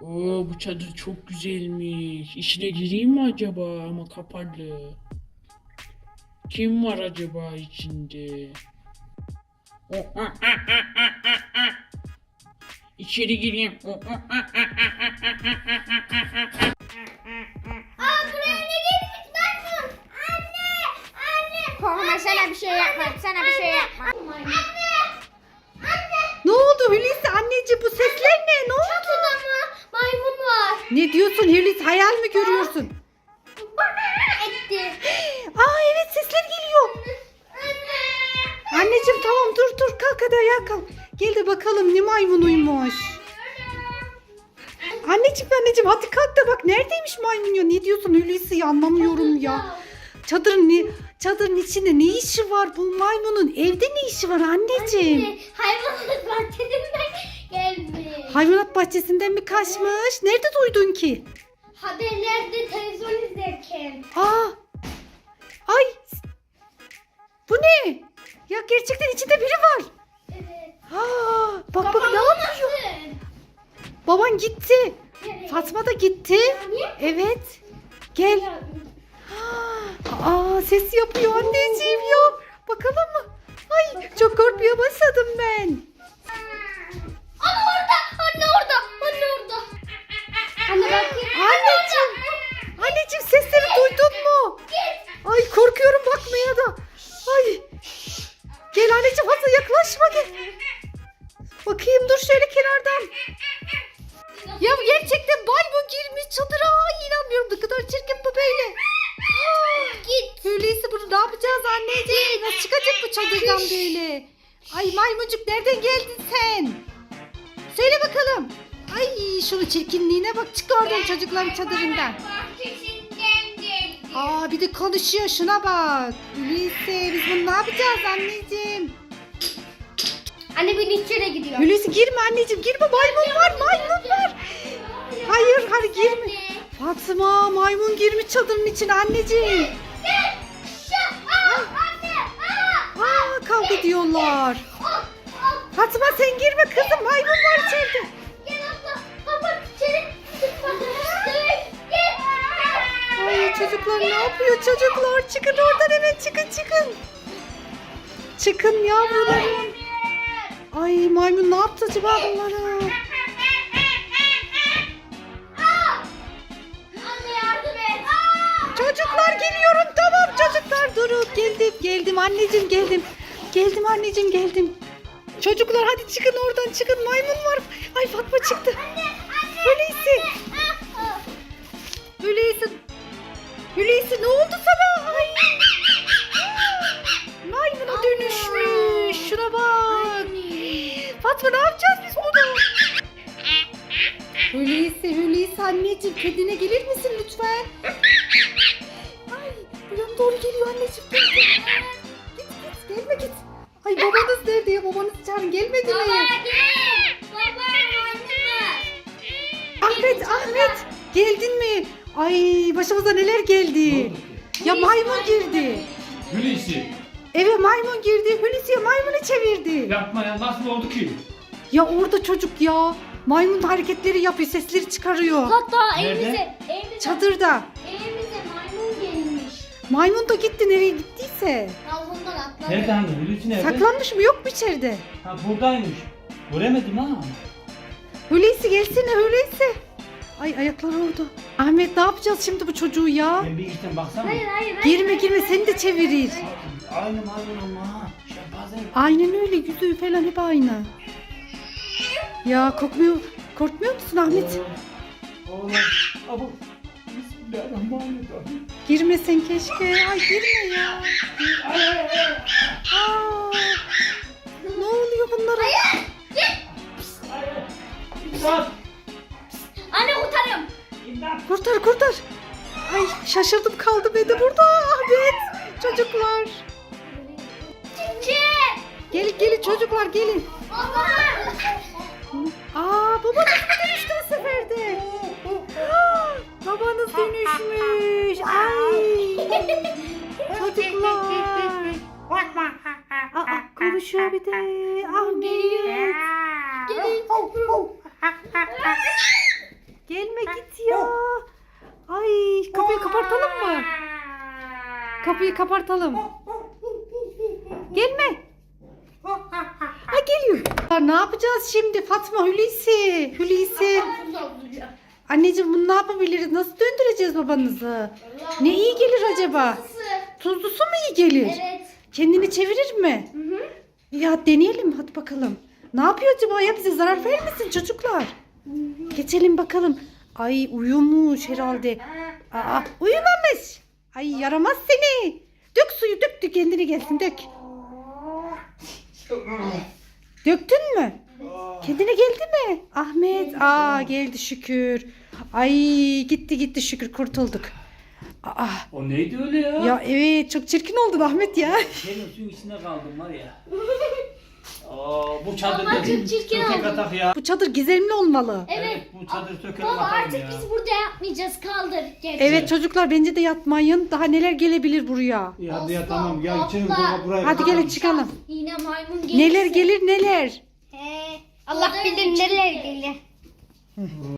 Oo bu çadır çok güzelmiş. İçine gireyim mi acaba ama kapalı. Kim var acaba içinde? İçeri gireyim. Aa buraya ne gelmiş bakın. Anne. Anne. Korkma sana bir şey yapmam. Sana bir şey yapmam. Ne diyorsun Hulusi hayal mi görüyorsun? Etti. Aa evet sesler geliyor. Anne. Anneciğim tamam dur dur kalk hadi ayağa kalk. Gel de bakalım ne maymunuymuş. Anneciğim anneciğim hadi kalk da bak neredeymiş maymun ya? Ne diyorsun Hulusi anlamıyorum ya. Çadırın ne, çadırın içinde ne işi var bu maymunun? Evde ne işi var anneciğim? Anne, Hayvanat bahçesinden gelmiş. Hayvanat bahçesinden mi kaçmış? Nerede duydun ki? Haberlerde televizyon izlerken. Aa! Ay! Bu ne? Ya gerçekten içinde biri var. Evet. Aa, bak bak ne yapıyor? olmasın? Baban gitti. Nereye? Fatma da gitti. Niye? Evet. Gel. Aa ses yapıyor anneciğim ya. Bakalım mı? Ay çok korkmaya başladım ben. Çadırdan böyle? Ay maymuncuk nereden geldin sen? Söyle bakalım. Ay şunun çirkinliğine bak çık oradan çocukların çadırından. Aa bir de konuşuyor şuna bak. Hulusi biz bunu ne yapacağız anneciğim? Anne ben içeri gidiyor. Hulusi girme anneciğim girme maymun var maymun var. Hayır hayır girme. Fatma maymun girmiş çadırın içine anneciğim. Çocuklar ne yapıyor çocuklar? Çıkın oradan hemen çıkın çıkın. Çıkın yavrularım. Ay maymun ne yaptı acaba bunlara? Çocuklar geliyorum tamam çocuklar durun geldim geldim anneciğim geldim. Geldim anneciğim geldim. Çocuklar hadi çıkın oradan çıkın maymun var. Ay Fatma çıktı. Hulusi. Hulusi. Hulusi ne oldu sana? Ay. Maymuna dönüşmüş. Şuna bak. Fatma ne yapacağız biz onu? Hulusi, Hulusi anneciğim kedine gelir misin lütfen? Ay buraya doğru geliyor anneciğim. Git git gelme git. Ay babanız nerede ya babanız çağırın gelmedi mi? Ay başımıza neler geldi. Ya maymun girdi. Hulusi Eve maymun girdi. Hulusi'ye maymunu çevirdi. yapma ya nasıl oldu ki? Ya orada çocuk ya. Maymun hareketleri yapıyor, sesleri çıkarıyor. Hatta Nerede? evimize, evimize, Çadırda. evimize maymun gelmiş. Maymun da gitti nereye gittiyse. Balkondan atladı. Nerede hani Hulusi nerede? Saklanmış mı yok mu içeride? Ha buradaymış. Göremedim ha. Hulusi gelsene Hulusi. Ay ayakları orada. Ahmet ne yapacağız şimdi bu çocuğu ya? Ben bir içten baksana. Hayır hayır hayır. Girme girme seni de çevirir. Aynı maymun ama. Şempanze. Aynen öyle yüzü falan hep aynı. Ya korkmuyor, korkmuyor musun Ahmet? Oğlum. Abu. Bismillahirrahmanirrahim. Girmesen keşke. Ay girme ya. Aa, ne oluyor bunlara? İmdat. Anne kurtarıyorum. İmdat. Kurtar kurtar. Ay şaşırdım kaldım ben de burada Ahmet. Çocuklar. Çiçek. Gelin gelin çocuklar gelin. Baba. Aa mı dönüştü bu seferde? Babanız dönüşmüş. Ay. Çocuklar. Aa, konuşuyor bir de. Ahmet. Gelin. Gelme git ya. Ay kapıyı kapatalım mı? Kapıyı kapatalım. Gelme. Ha geliyor. Ya ne yapacağız şimdi Fatma Hulusi? Hulusi. Anneciğim bunu ne yapabiliriz? Nasıl döndüreceğiz babanızı? Ne iyi gelir acaba? Tuzlusu mu iyi gelir? Evet. Kendini çevirir mi? Ya deneyelim hadi bakalım. Ne yapıyor acaba ya bize zarar vermesin çocuklar. Geçelim bakalım. Ay uyumuş herhalde. Aa uyumamış. Ay yaramaz seni. Dök suyu dök dök kendine gelsin dök. Döktün mü? Kendine geldi mi? Ahmet. Aa geldi şükür. Ay gitti gitti şükür kurtulduk. Aa O neydi öyle ya? ya evet çok çirkin oldun Ahmet ya. Senin suyun içinde kaldım var ya. Aa, bu çadır dedim. çok çirkin oldu. atak ya. Bu çadır gizemli olmalı. Evet. bu çadır sökelim Baba atalım artık ya. biz burada yapmayacağız. Kaldır. Geç. Evet çocuklar bence de yatmayın. Daha neler gelebilir buraya. Ya hadi ya tamam ya içelim asla. baba buraya. Hadi gelin çıkalım. Yine maymun gelirse. Neler gelir neler. He. Allah bilir neler gelir.